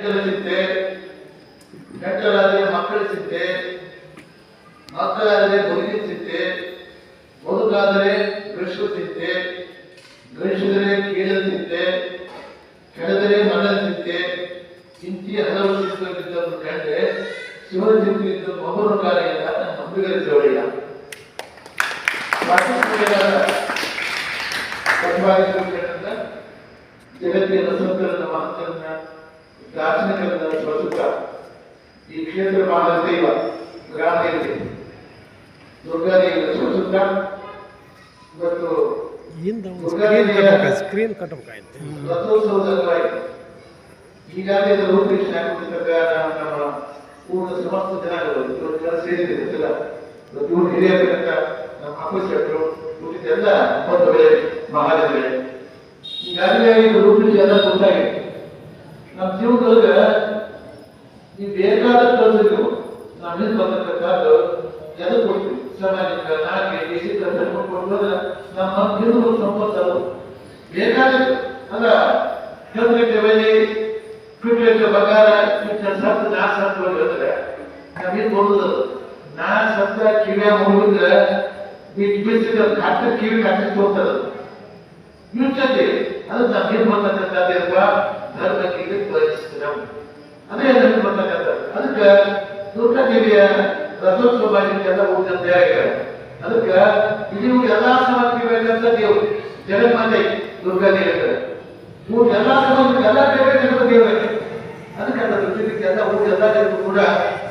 ಚಿಂತೆ ಗಂಟಲಾದರೆ ಮಕ್ಕಳ ಚಿಂತೆ, ಮಕ್ಕಳಾದರೆ ಬದುಕಿನ ಚಿಂತೆ ಬದುಕಾದರೆ ಗೃಹಸ್ಥ ಚಿಂತೆ ಗಳಿಸಿದರೆ ಕೀಳ ಚಿಂತೆ ಕೆಳದರೆ ಮನ ಚಿಂತೆ ಇಂತಿ ಹಲವು ಚಿಂತೆಗಳಿದ್ದನ್ನು ಕಂಡ್ರೆ ಶಿವನ ಚಿಂತೆಗಿದ್ದ ಕಾಲ ಕಾರ್ಯ ನಮ್ಮ ಜೋಡಿಲ್ಲ ಕಟ್ವಾಗಿರ್ತಕ್ಕಂಥ ಜಗತ್ತಿನ ಸಂಕಲನ ಮಹತ್ತರನ್ನ ದಾರ್ಶನಿಕರನ್ನ ಸ್ವಸುತ್ತ ಈ ಕ್ಷೇತ್ರ ದೈವ ಗ್ರಾಮದಲ್ಲಿ ದುರ್ಗಾದೇವಿಯ ಸ್ವಸುತ್ತ ಮತ್ತು ಸ್ಕ್ರೀನ್ ಈಗಾಗಲೇ ಇದು ರೂಪರೇಷೆ ಹಾಕಿರ್ತಕ್ಕ ನಮ್ಮ ಪೂರ್ಣ ಸಮಸ್ತ ಜನಾಂಗಗಳು ಇವತ್ತು ಸೇರಿದೆ ಗೊತ್ತಿಲ್ಲ. ಇವತ್ತು ಹಿರಿಯರ್ತಕ್ಕಂಥ ನಮ್ಮ ಉಳಿದೆಲ್ಲ ಬಂಧುಗಳೇ ಮಹಾಜನಗಳೇ ಈಗಾಗಲೇ ಇದು ರೂಪರೇಷೆ ಎಲ್ಲ ಗೊತ್ತಾಗಿದೆ. ನಮ್ಮ ಜೀವನದೊಳಗ ನೀವು ಬೇಕಾದ ಕಲ್ಸಿದ್ರು ನಾವು ಹಿಂದೆ ಬರ್ತಕ್ಕಂಥದ್ದು ಎದು ಕೊಡ್ತೀವಿ ಸಾಮಾಜಿಕ ನಾಲ್ಕು ದೇಶಿಕ ಕೊಟ್ಟೋದ್ರೆ ನಮ್ಮ ಹಿಂದೂ ಸಂಪತ್ತು ಬೇಕಾದಷ್ಟು, ಅಲ್ಲ ಹೆಂಗಕ್ಕೆ ಬೆಲೆ ಕ್ರಿಕೆಟ್ ಬಂಗಾರ ಸತ್ತು ನಾ ಸತ್ತು ಹೇಳಿದ್ರೆ ಹಿಂದೆ ನೋಡುದು ನಾ ಸತ್ತ ಕಿವಿಯ ಮುಗಿದ್ರೆ ಬಿಟ್ಟು ಬಿಸಿದ ಕಟ್ಟ ಕಿವಿ ಕಟ್ಟಿ ಹೋಗ್ತದ ಯುಚ್ಚತೆ ಅದು ನಮ್ಗೇನ್ ಬರ್ತಕ್ಕಂಥದ್ದು ಧರ್ಮಕ್ಕೆ ಇದು ಬಯಸ್ತೀರ ಅದೇ ನಮ್ಗೆ ಬರ್ತಕ್ಕಂಥದ್ದು ಅದಕ್ಕೆ ದುರ್ಗಾದೇವಿಯ ರಥೋತ್ಸವ ಎಲ್ಲ ಹೋಗ್ತಂತ ಹೇಳಿದ್ದಾರೆ ಅದಕ್ಕೆ ಇಲ್ಲಿ ಎಲ್ಲಾ ಸಮಾಜಕ್ಕೆ ಬೇಕಂತ ದೇವರು. ಜಗನ್ಮಾತೆ, ದುರ್ಗಾದೇವಿ ಇದ್ದಾರೆ ಇವ್ರು ಎಲ್ಲಾ ಸಮಾಜಕ್ಕೆ ಎಲ್ಲ ಬೇಕಂತ ದೇವರಿಗೆ. ಅದಕ್ಕೆ ಅದರ ಜೊತೆಗೆ ಎಲ್ಲ ಊರು ಎಲ್ಲ ಜನರು ಕೂಡ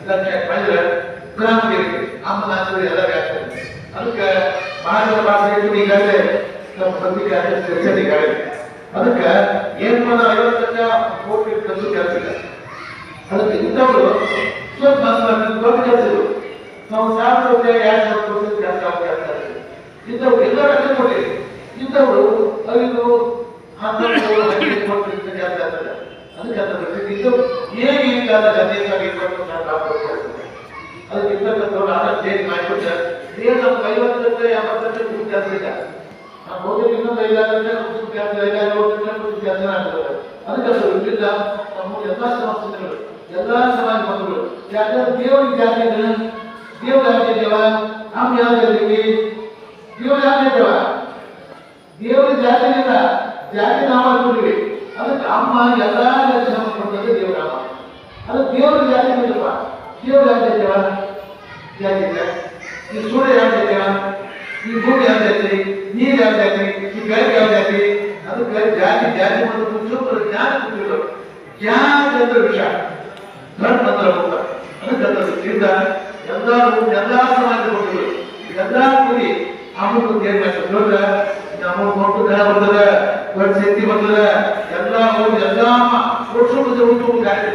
ಇದನ್ನ ಮಾಡಿದ್ರೆ ಗ್ರಾಮದೇವಿ ಅಮ್ಮನಾಥರು ಎಲ್ಲ ವ್ಯಾಖ್ಯಾನ ಅದಕ್ಕೆ ಭಾರತ ಭಾಷೆಯಲ್ಲಿ ಈಗಾಗಲೇ ನಮ್ಮ ಪತ್ರಿಕೆ ಅಧ್ಯಕ್ಷ ಈಗಾಗಲೇ ಅದಕ್ಕೆ ಏನ್ ಮಾಡ ಐವತ್ತಕ್ಕ ಕೋಟಿ ಇಟ್ಟು ಕೆಲಸ ಇಲ್ಲ ಅದಕ್ಕೆ ಇಂಥವ್ರು ಸ್ವಲ್ಪ ದೊಡ್ಡ ಕೆಲಸಗಳು. ನಾವು ಸಾವಿರ ರೂಪಾಯಿ ಎರಡು ಸಾವಿರ ಕೋಟಿ ಕೆಲಸ ಕೆಲಸ ಇಂಥವ್ರು ಎಲ್ಲರೂ ಕೊಟ್ಟಿ ಇಂಥವ್ರು ಐದು ಹನ್ನೊಂದು ಹದಿನೈದು ಕೋಟಿ ಕೆಲಸ ಆಗ್ತದೆ. ಅದಕ್ಕೆ ಅಂತ ಬರ್ತೀವಿ ಇದು ಹೇಗೆ ಈ ಕಾಲ ಗತಿಯಾಗಿ ಇಪ್ಪತ್ತು ಅದಕ್ಕೆ ಇಪ್ಪತ್ತೊಂದು ಆದ ಚೇಂಜ್ ಮಾಡಿಬಿಟ್ರೆ ಏನು ನಮ್ಗೆ ಐವತ್ತು ಲಕ್ಷ ಎಂಬತ್ತು ಲಕ್ಷ ದುಡ್ಡು ಕೆಲಸ ಇಲ್ಲ ನಾವು ಹೋಗಿ ಇನ್ನೊಂದು ಐದಾರು ಲಕ್ಷ ದುಡ್ಡು ಕೆಲಸ ಐದಾರು ಏಳು ಲಕ್ಷ ದುಡ್ಡು ಕೆಲಸ ಆಗ್ತದೆ ಅದಕ್ಕೆ ಅದು ವಿರುದ್ಧ ನಮ್ಮ ಎಲ್ಲ ಸಮಸ್ಯೆಗಳು ಎಲ್ಲ ಸಮಾಜ ಬಂಧುಗಳು ಯಾಕಂದ್ರೆ ದೇವರಿಗೆ ಜಾತಿ ಇದೆ ದೇವ್ರ ಜಾತಿ ದೇವ ನಾವು ಯಾವ್ದಿದ್ದೀವಿ ದೇವ್ರ ಜಾತಿ ದೇವ ದೇವರ ಜಾತಿ ಇಲ್ಲ ಜಾತಿ ನಾವು ಹಾಕೊಂಡಿವಿ ಅದಕ್ಕೆ ಅಮ್ಮ ಎಲ್ಲಾ ಲಕ್ಷಣ ಕೊಟ್ಟದ್ದು ದೇವರ ಅಮ್ಮ ಅದು ದೇವರ ಜಾತಿ ಇಲ್ಲಪ್ಪ ದೇವ್ರ ಜಾತಿ ದೇವ ಜಾತಿ ಇದೆ ಈ ಸೂರ್ಯ ಯಾವ ಜಾತಿಯ ಈ ಭೂಮಿ ಯಾವ ಜಾತಿ ನೀರು ಯಾವ ಜಾತಿ ಈ ಬೆಳಕು ಯಾವ ಜಾತಿ ಅದಕ್ಕೆ ಜಾತಿ ಜಾತಿ ಮಾಡೋದು ಸೂತ್ರ ಜ್ಞಾನ ಕೊಟ್ಟಿದ್ರು ಜ್ಞಾನ ಅಂದ್ರೆ ವಿಷ ಅಂದ್ರೆ ಮುಖ ಅದಕ್ಕೆ ದೃಷ್ಟಿಯಿಂದ ಎಲ್ಲರೂ ಎಲ್ಲಾ ಸಮಾಜ ಕೊಟ್ಟರು ಎಲ್ಲಾ ಕೂಡಿ ಅಮ್ಮ ಏನ್ ಮಾಡ್ತಾರೆ ಕೊಟ್ಟು ಜನ ಬರ್ತದೆ ದೊಡ್ಡ ಶಕ್ತಿ ಬರ್ತದೆ, ಎಲ್ಲ ಹೋಗಿ ಎಲ್ಲ ಉಂಟು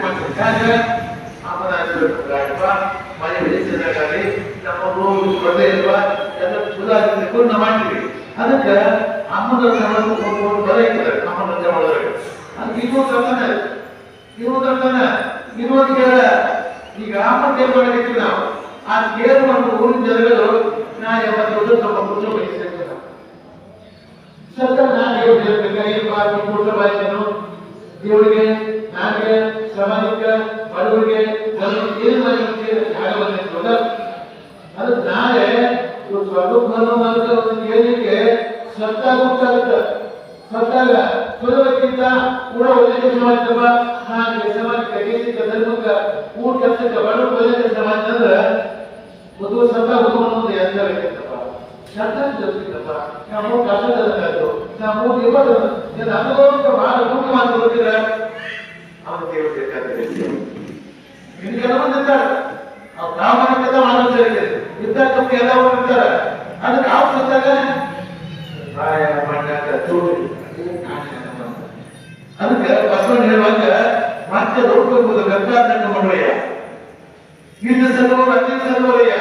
ಮಾಡ್ತಾರೆ. ಅಮ್ಮನ ಮನೆ ನಮ್ಮ ಸ್ಪರ್ಧೆ ಇಲ್ವಾ? ಎಲ್ಲ ಸುಧಾರಿಸಿಕೊಂಡು ಮಾಡ್ತೀವಿ. ಅದಕ್ಕೆ ಬರೇ ಇದೆ ನಮ್ಮ ಇದ್ದಾರೆ ಅಮ್ಮನ ರಜೆ ಒಳಗೆ ಅದಕ್ಕೆ ಇನ್ನೊಂದು ತರ್ತಾನೆ ಇನ್ನೊಂದು ತರ್ತಾನೆ ಇನ್ನೊಂದು ಕೇಳ ಈಗ ಅಮ್ಮ ಕೇರ್ ಮಾಡಿರ್ತೀವಿ ನಾವು. ಆ ಕೇರ್ ಒಂದು ಊರಿನ ಜನಗಳು ನಾನು ನಮ್ಮ ಸ್ವಲ್ಪ ಕುಟುಂಬ ಬಯಸಿದ್ದೇನೆ ಸತ್ತ ನಾನು ಏನು ಹೇಳ್ಬೇಕಾಗಿ ಬಾಕಿ ಕುಟುಂಬ ಆಯ್ತೇನು ದೇವರಿಗೆ, ನನಗೆ, ಸಮಾಜಕ್ಕ, ಬಡವರಿಗೆ ಏನು ಮಾಡಿ ಜಾಗ ಬಂದಿರ್ತದ ಅದು ನಾಳೆ ಸ್ವರ್ಗ ಬರೋದಂತ ಒಂದು ಕೇಳಲಿಕ್ಕೆ ಸತ್ತಾಗ ಗೊತ್ತಾಗುತ್ತೆ ಸತ್ತಾಗ ಸುಲಭಕ್ಕಿಂತ ಕೂಡ ಒಳ್ಳೆ ಕೆಲಸ ಮಾಡ್ತಪ್ಪ. ನಾನು ಸಮಾಜಕ್ಕೆ ಕೈಸಿಕ ಧರ್ಮಕ್ಕೆ ಊಟ ಕೆಲಸಕ್ಕೆ ಬಡವ ಒಳ್ಳೆ ಕೆಲಸ ಮಾಡ್ತಂದ್ರೆ ಒಂದು ಸತ್ತ ಒಂದು ಎಂತ ಬೇಕಂತಪ್ಪ ಸತ್ತಾಗ ಜೊತೆಗಪ್ಪ ನಾವು ಕಷ್ಟದಲ್ಲಾಯ್ತು ನಾವು ಇವಾಗ ಅನುಭವಕ್ಕೆ ಬಹಳ ಊಟ ಮಾಡಿ ಗೊತ್ತಿಲ್ಲ ಅವನು ದೇವರು ಬೇಕಾದ್ರೆ ಇನ್ನು ಕೆಲವೊಂದು ಆ ಪ್ರಾಮಾಣಿಕತೆ ಮಾಡೋದು ಇದ್ದಕ್ಕೆ ಎಲ್ಲ ಇರ್ತಾರೆ ಅದಕ್ಕೆ ಅವ್ರು ಸತ್ತಾಗ ಪ್ರಾಯ ಮಾಡಾಕ ಚೂರು ಅದಕ್ಕೆ ಬಸವಣ್ಣ ಹೇಳುವಾಗ ಮತ್ತೆ ನೋಡ್ಕೋಬಹುದು ಗಂಗಾಧರ ಮಾಡುವಯ್ಯ ಈಗ ಸಲ್ಲವರು ಅಲ್ಲಿನ ಸಲ್ಲವಯ್ಯ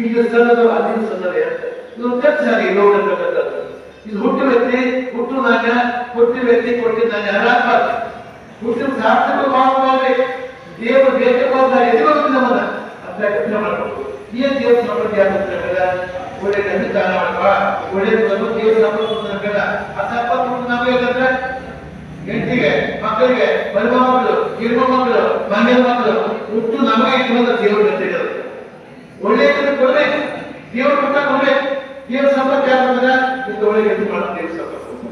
ಈಗ ಸಲ್ಲದವರು ಅಲ್ಲಿನ ಸಲ್ಲವಯ್ಯ ಇದು ಸಾರಿ ನೋಡತಕ್ಕಂಥದ್ದು ಇದು ಹುಟ್ಟು ವ್ಯಕ್ತಿ ಹುಟ್ಟುದಾಗ ಹುಟ್ಟಿದ ವ್ಯಕ್ತಿ ಕೊಟ್ಟಿದ್ದಾನೆ ಯಾರಾಗ್ಬಾರ್ದು ಹುಟ್ಟಿದ ಸಾರ್ಥಕ ಭಾವವಾಗಿ ದೇವರು ಬೇಕಾದ ಎದುರು ನಮ್ಮನ್ನ ಅಂತ ಕೆಲಸ ಮಾಡಬೇಕು ಏನ್ ದೇವ್ರ ಸಂಬಂಧ ಯಾಕಂದ್ರೆ ಒಳ್ಳೆ ಗಂಡು ದಾನ ಮಾಡಪ್ಪ ಒಳ್ಳೆ ಬಂದು ದೇವ್ರ ನಮ್ಗೆಲ್ಲ ಆ ಸಂಪತ್ತು ನಮಗೆ ಯಾಕಂದ್ರೆ ಹೆಂಡತಿಗೆ, ಮಕ್ಕಳಿಗೆ ಪರಿಮಾಣಗಳು ಮಕ್ಕಳು ಮನೆಯ ಮಕ್ಕಳು, ಹುಟ್ಟು ನಮಗೆ ಇಟ್ಕೊಂಡ ದೇವರು ಗೊತ್ತಿರೋದು ಒಳ್ಳೆಯದನ್ನು ಕೊಡ್ಬೇಕು ದೇವರು ಮಟ್ಟ ಕೊಡ್ಬೇಕು ದೇವ್ರ ಸಂಪತ್ತು ಯಾರು ಬಂದ್ರೆ ಇಂಥ ಒಳ್ಳೆ ಕೆಲಸ ಮಾಡೋದು ದೇವ್ರ ಸಂಪತ್ತು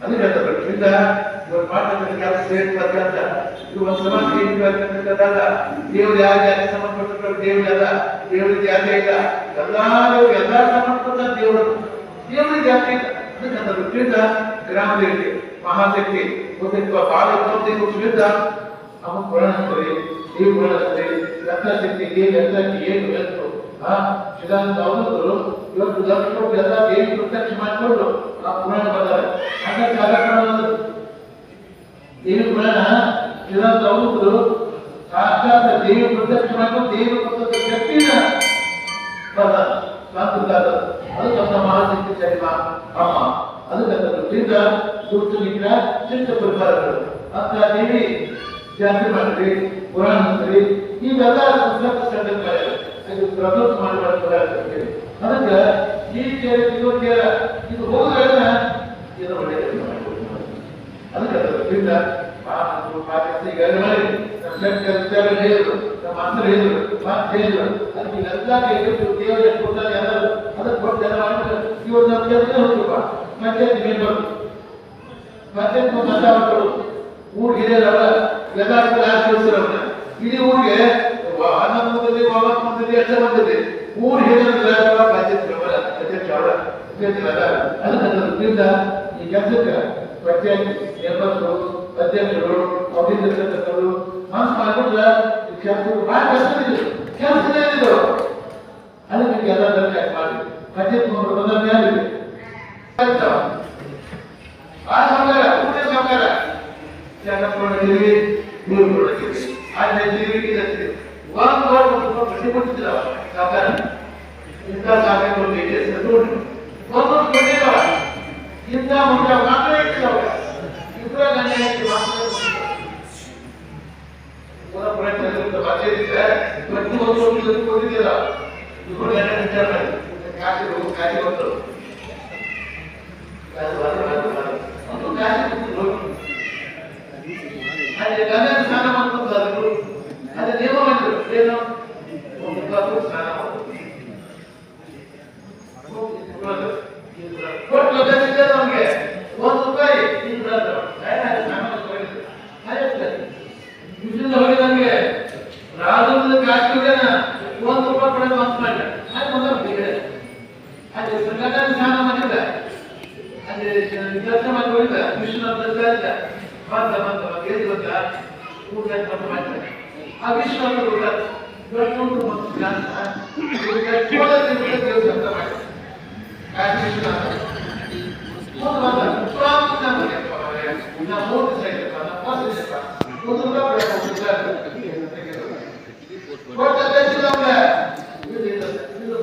ಅದು ಹೇಳ್ತಾರೆ. ಇವಾಗ ಮಾಡ್ತಕ್ಕಂಥ ಕೆಲಸ ಸೇರ್ಬೇಕಂತ ಇದು ಒಂದು ಸಮಾಜ ಇರ್ಬೇಕಂತಕ್ಕಂಥದ್ದಲ್ಲ ದೇವ್ರು ಯಾವ ಜಾತಿ ಸಂಬಂಧಪಟ್ಟ ದೇವ್ರು ಅಲ್ಲ ದೇವ್ರ ಜಾತಿ ಇಲ್ಲ ಎಲ್ಲರೂ ಎಲ್ಲ ಸಂಬಂಧಪಟ್ಟ ದೇವರು ದೇವ್ರಿಗೆ ಜಾತಿ ಇಲ್ಲ ಅದಕ್ಕಂತ ಇದರಿಂದ ಗ್ರಾಮದಲ್ಲಿ ಮಹಾಶಕ್ತಿ ಗೊತ್ತಿರುವ ಬಾಳ ಗೊತ್ತಿರುವುದರಿಂದ ಅವನು ಪುರಾಣದಲ್ಲಿ ದೇವ್ ಪುರಾಣದಲ್ಲಿ ರತ್ನಶಕ್ತಿ ದೇವ್ ಎಲ್ಲಕ್ಕೆ ಏನು ಎಷ್ಟು ಆ ಚಿದಾನಂದ ಅವಧೂತರು ಇವತ್ತು ಲಕ್ಷ ಎಲ್ಲ ದೇವಿ ಪ್ರತ್ಯಕ್ಷ ಮಾಡಿಕೊಂಡು ಆ ಪುರಾಣ ಬರ್ತಾರೆ ಹಾಗಾಗಿ ಕಾರ್ಯಕ್ರಮ ದೇವಿ ಪುರಾಣ ಚಿದಾನಂದ ಅವರು ಸಾಕ್ಷಾತ್ ದೇವಿ ಪ್ರತ್ಯಕ್ಷ ಮಾಡಿಕೊಂಡು ದೇವಿ ಕೊಟ್ಟಂತ ಶಕ್ತಿನ ಸ್ವಾತಂತ್ರ್ಯ ಅದು. ತಮ್ಮ ಮಹಾಶಕ್ತಿ ಚರಿಮ ಅಮ್ಮ ಅದಕ್ಕೆ ದೃಷ್ಟಿಯಿಂದ ದುಷ್ಟ ನಿಗ್ರಹ, ಚಿತ್ತ ಪರಿಹಾರಗಳು. ಅಂತ ದೇವಿ ಜಾಸ್ತಿ ಮಾಡ್ತೀವಿ ಪುರಾಣ ಮಾಡ್ತೀವಿ ಇವೆಲ್ಲ ಪುಸ್ತಕ ಸಂಘಟನೆ ಇದು ಪ್ರದೋಷ ಮಾಡಿ ಮಾಡ್ತಾರೆ ಅದಕ್ಕೆ ಈ ಕೇರ ಇದು ಕೇರ ಇದು ಮಾಡ್ಬೋದು. ಅದಕ್ಕೆ ಅದರಿಂದ ಪಾಠಗಳು ಪಾಠ ಈಗ ಶಕ್ತಿ ವಿಚಾರ ಹೇಳಿದ್ರು ನಮ್ಮ ಅಸರು ಹೇಳಿದ್ರು ಮಾತು ಹೇಳಿದ್ರು ಅದಕ್ಕೆ ಎಲ್ಲ ಕೇಳಿದ್ರು ದೇವರ ಕೊಟ್ಟಾಗ ಎಲ್ಲರೂ ಅದಕ್ಕೆ ಕೊಟ್ಟು ಎಲ್ಲ ಕೆಲಸ ಹೋಗ್ಬೇಕು ಪಂಚಾಯತ್ ಮೆಂಬರ್ ಪಂಚಾಯತ್ ಮಾತಾಡ್ತಾರೆ ಊರ್ ಹಿರಿಯರಲ್ಲ ಎಲ್ಲರಿಗೂ ಆಶೀರ್ವದಿಸಿರವ್ರನ್ನ ಇಡೀ ಊರಿಗೆ ಹನ್ನೊಂದು ಮಂದಿ ಮಂದಿ ಎಷ್ಟು ಈ ಕೆಲಸಕ್ಕೆ ಪಂಚಾಯತ್ ಮೆಂಬರ್ಸು ಅಧ್ಯಕ್ಷರು ಅಭಿನಂದಕರು ಮನಸ್ಸು ಮಾಡ್ಕೊಂಡ್ರೆ ಕೆಲಸ ಭಾಳ ಕಷ್ಟ ಇದೆ ಕೆಲಸ ಇದು ಅದಕ್ಕೆ ಎಲ್ಲ ದರ್ಜೆ ಮಾಡಿ ಪಂಚಾಯತ್ ಮೆಂಬರ್ ಬಂದ ಮೇಲೆ ಆ ಸಂಸಾರ ಊಟ ಸಂಸಾರ ಜನಪ್ರತಿನಿಧಿ ನೀವು ಕೊಡಲಿದ್ದೀರಿ ಆ ನೈತಿಕ ಇದೆ ಒಂದು ವಾರ ಒಂದು ಪ್ರತಿ ಕೊಟ್ಟಿದ್ದೀರ? ಸಂಸಾರ ಇಂಥ ಸಾಧನೆ ಕೊಟ್ಟಿದೆ ದುಡ್ಡು ಒಂದೊಂದು ಇಂಥ ಮುಂದೆ ಇಬ್ಬರು ಗಂಡ ವಿಚಾರ ಮಾಡಿ ಕಾಶಿ ಹೋಗಿ ಕಾಶಿ ಬಂದರು ಒಂದು ಕಾಶಿ ಹೋಗಿ ಅಲ್ಲಿ ಗಂಗಾ ಸ್ನಾನ ಮಾಡ್ಕೊಂಡು ಅದೇ ನಿಯಮ ಮಾಡಿದ್ರು ಏನು ಒಂದು ಕಾಪು ಸ್ನಾನ ಮಾಡೋದು ಕೊಟ್ಟು ಬೇಸಿಗೆ ನಮಗೆ ಒಂದು ರೂಪಾಯಿ ತಿಂಗಳು ಸ್ನಾನ ಮಾಡ್ಕೊಂಡು ಇಲ್ಲಿಂದ ಹೋಗಿ ನಮಗೆ ರಾಜದ ಕಾಶ್ಮೀರನ ಒಂದು ರೂಪಾಯಿ ಕೊಡೋದು ಮನ್ಸು ಮಾಡಿದ ಅದು ಬಂದ ಅಲ್ಲಿ ಗಂಗಾ ಸ್ನಾನ ಮಾಡಿದ್ದ ಅಲ್ಲಿ ಕೆಲಸ ಮಾಡಿ ಹೋಗಿದ್ದ ಕೃಷ್ಣ ಬಂದ ಬಂದ ಬಂದ ಬಂದ ಎಲ್ಲಿ ಬಂದ ಊಟ ಬಂದ ಮಾಡ್ತಾರೆ ಆ ವಿಷ್ಣು ಅಂತ ಊಟ ದೊಡ್ಡ ಊಟ ಮತ್ತು ಜ್ಞಾನ ದೇವಸ್ಥಾನ ಮಾಡಿ ಕಾಶಿ ವಿಶ್ವನಾಥ ಒಂದು ಬಂದ ಪ್ರಾಂತ ನಾ ಮೂರು ದಿವಸ ಇದ್ದಪ್ಪ ನಾ ಪಾಸ್ ಇದ್ದಪ್ಪ ಒಂದು ರೂಪಾಯಿ ಕೊಟ್ಟ ದೇಶದ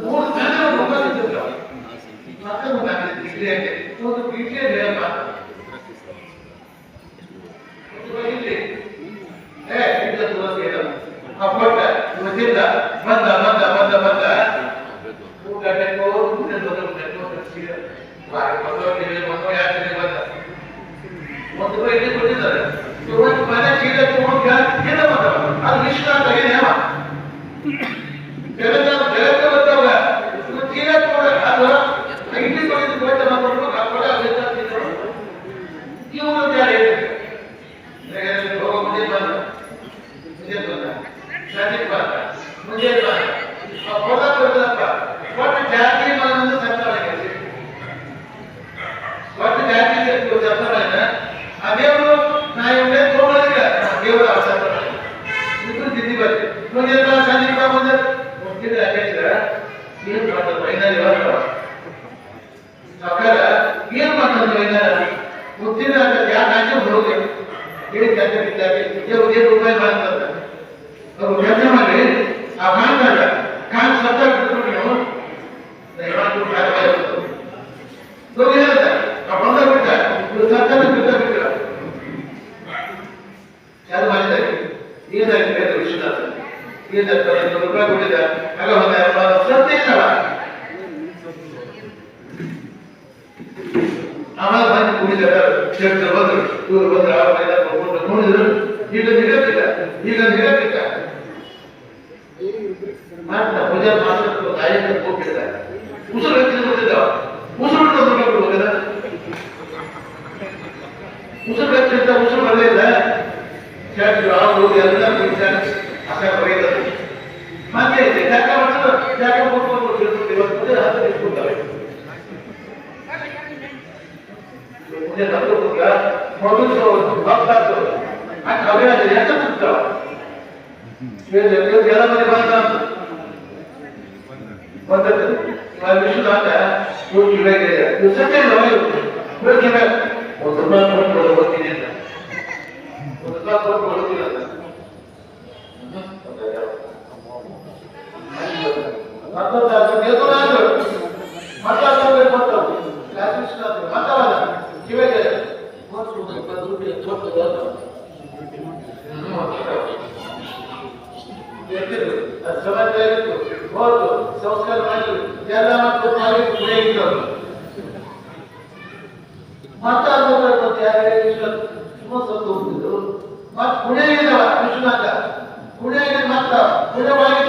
ಮೂರು ಜನ ರೂಪಾಯಿ ಇದ್ದಿದ್ರು ಮತ್ತೆ ನಾನು ಡಿಗ್ರಿ ಆಗಿ ಒಂದು ಡಿಗ್ರಿ ಹೇಳಪ್ಪ ಇಲ್ಲಿ ಏ ಇದ್ದ ತುಳಸಿ ಹೇಳ ಆ ಕೊಟ್ಟ ಇವತ್ತಿಂದ ಬಂದ ಬಂದ ಬಂದ ಬಂದ ಊಟ ಬೇಕು ಊಟ ಬೇಕು ಬಂದ ಒಂದು ರೂಪಾಯಿ ಇಲ್ಲಿ ಕೊಟ್ಟಿದ್ದಾರೆ ಇವತ್ತು ಮನೆ ಚೀಲ ತಗೊಂಡು ಏನು ಮಾತಾಡ ಅದು ಇಷ್ಟ ಅಂತ ಏನೇವ ಜಗತ್ತ ಜಗತ್ತ ಬರ್ತಾವ ಇವತ್ತು ಚೀಲ ತಗೊಂಡ ಅದು ಇಡ್ಲಿ ಕೊಟ್ಟಿದ್ದು ಕೊಟ್ಟ ಮಾತಾಡ್ಬೇಕು ಆ ಕೊಡ ಅದನ್ನ ತಿನ್ನೋದು ಇವರು ಯಾರು ಹೇಳ್ಬೇಕು ಹೋಗೋ ಮುಂದೆ ಬಂದ ಮುಂದೆ ಬಂದ ಸಂಜೆ ಬಂದ ಮುಂದೆ ಬಂದ ಆ ಕೊಡ ಕೊಡ್ತದಪ್ಪ ಕೊಟ್ಟ ಜಾತಿ ಮನಸ್ಸು ಸರ್ಕಾರ ಒಟ್ಟು ಜಾತಿ ಸರ್ಕಾರ ಆ ದೇವರು ನಾ ಇವನೇ ತಗೊಂಡಿಲ್ಲ ದೇವರ ಅವಸರ ಇಬ್ರು ತಿಂದಿ ಬರ್ತೀವಿ ಮುಂದೆ ಬಾ ಸಂಜೆ ಬಾ ಮುಂದೆ ಹೋಗ್ತಿದ್ರೆ ಹೇಳಿದ್ರ ಏನ್ ಮಾಡ್ತಾರೆ ವೈನಾರಿ ಇವಾಗ ಸರ್ಕಾರ ಏನ್ ಮಾಡ್ತಾರೆ ವೈನಾರ ಮುತ್ತಿನ ಯಾಕೆ ಹಾಕಿ ಹೋಗಿ ಹೇಳಿ ಜಾತಿ ಬಿದ್ದಾಗೆ ಇವ್ರು ಏನು ರೂಪಾಯಿ ಮಾಡ್ತಾರೆ ಅವ್ರು ಕೆಲಸ ಮಾಡಿ ಆ ಮಾಡ್ತಾರ ಕಾಲ್ ಸತ್ತ ಬಿಟ್ಬಿಟ್ಟು ನೀವು ಯಾವತ್ತೂ ಕಾಲ ಹೋಗಿ ಹೇಳ್ತಾರೆ ಆ ಬಂದ ಬಿಟ್ಟ. ಇವ್ರು ಸರ್ಕಾರ ಬಿಟ್ಟ ಬಿಟ್ಟ. ಯಾರು ಮಾಡಿದ್ದಾರೆ? ಏನಾಗಿದೆ ಅಂತ ವಿಶ್ವನಾಥ ಏನಾಗ್ತಾರೆ ನೂರು ರೂಪಾಯಿ ಕೊಟ್ಟಿದ್ದ ಆಗ ಒಂದು ಬಂದು ಕುಡಿದಾರ ಚರ್ಚೆ ಬಂದ್ರು ಇವರು ಬಂದ್ರು ಆ ಮೈದಾನ ನೋಡಿದ್ರು ಇಲ್ಲ ನಿಲ್ಲಕ್ಕಿಲ್ಲ ಈಗ ಹೇಳಬೇಕ ಮಾತ್ರ ಪೂಜಾ ಮಾತ್ರ ಗಾಯಕ ಹೋಗಿದ್ದಾರೆ ಉಸಿರು ಹೆಚ್ಚಿನ ಗೊತ್ತಿದ್ದಾವ ಉಸಿರು ಬಿಟ್ಟು ಹೋಗದ ಉಸಿರು ಹೆಚ್ಚಿಂದ ಉಸಿರು ಬರಲಿಲ್ಲ ಶಾಸ್ತ್ರ ಅವರು ಎಲ್ಲ ವಿಚಾರ ಅಸ ಬರೆಯುತ್ತದೆ ಮತ್ತೆ ಜಾಗ ಮಾಡ್ತಾರೆ ಜಾಗ ಕೊಟ್ಟು ಇವತ್ತು ಹತ್ತು ಇಟ್ಕೊಳ್ತಾರೆ ಮುಂದೆ ನಮ್ದು ಕೂಡ ಮೊದಲು ಭಕ್ತಾದ್ರು ಆ ಕವಿಯ ಯಾಕೆ ಕೂತಾವ ಎಲ್ಲ ಮಂದಿ ಬಂದ ಬಂದದ್ದು ವಿಶ್ವನಾಥ ಇವ್ರು ಕಿವಿಯಾಗೆ ಇವ್ರು ಸತ್ಯ ಇಲ್ಲ ಇವ್ರು ಕಿವಿಯಾಗ ಒಂದು ರೂಪಾಯಿ ಕೊಟ್ಟು ಹೋಗ್ತೀನಿ ಅಂತ ಒಂದು ರೂಪಾಯಿ ಕೊಟ್ಟು ಹೋಗ್ತೀನಿ ಅಂತ ಮತ್ತೊಂದು ಎದುರಾದ್ರು ಮತ್ತೊಂದು ಕೊಟ್ಟವು ರಾಮಕೃಷ್ಣ ಮಾತಾಡ ಕಿವಿಯಾಗೆ ಕೊಟ್ಟು ಒಂದು ಇಪ್ಪತ್ತು ರೂಪಾಯಿ ಕೊಟ್ಟು ಹೋದ್ರು. ಎತ್ತಿದ್ರು ಅದು ಸಮಾಜ ಆಗಿತ್ತು ಹೋದ್ರು ಸಂಸ್ಕಾರ ಮಾಡಿದ್ರು ಎಲ್ಲ ಮತ್ತು ಮಾಡಿ ಗುಡಿ ಇದ್ದವರು ಮತ್ತೆ ಅದು ಮತ್ತೆ ಯಾರೇ ಸುಮ್ಮ ಸತ್ತು ಹೋಗ್ತಿದ್ರು ಮತ್ತೆ ಪುಣೆಗಿದ್ದವ ವಿಶ್ವನಾಥ ಪುಣೆಗೆ ಮತ್ತ ಪುಣೆ ಒಳಗಿದ್ದಾನ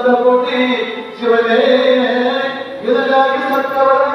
ಸತ್ತವರು ಅನಂತ ಕೋಟಿ ಶಿವನೇ ಇದಕ್ಕಾಗಿ ಸತ್ತವರು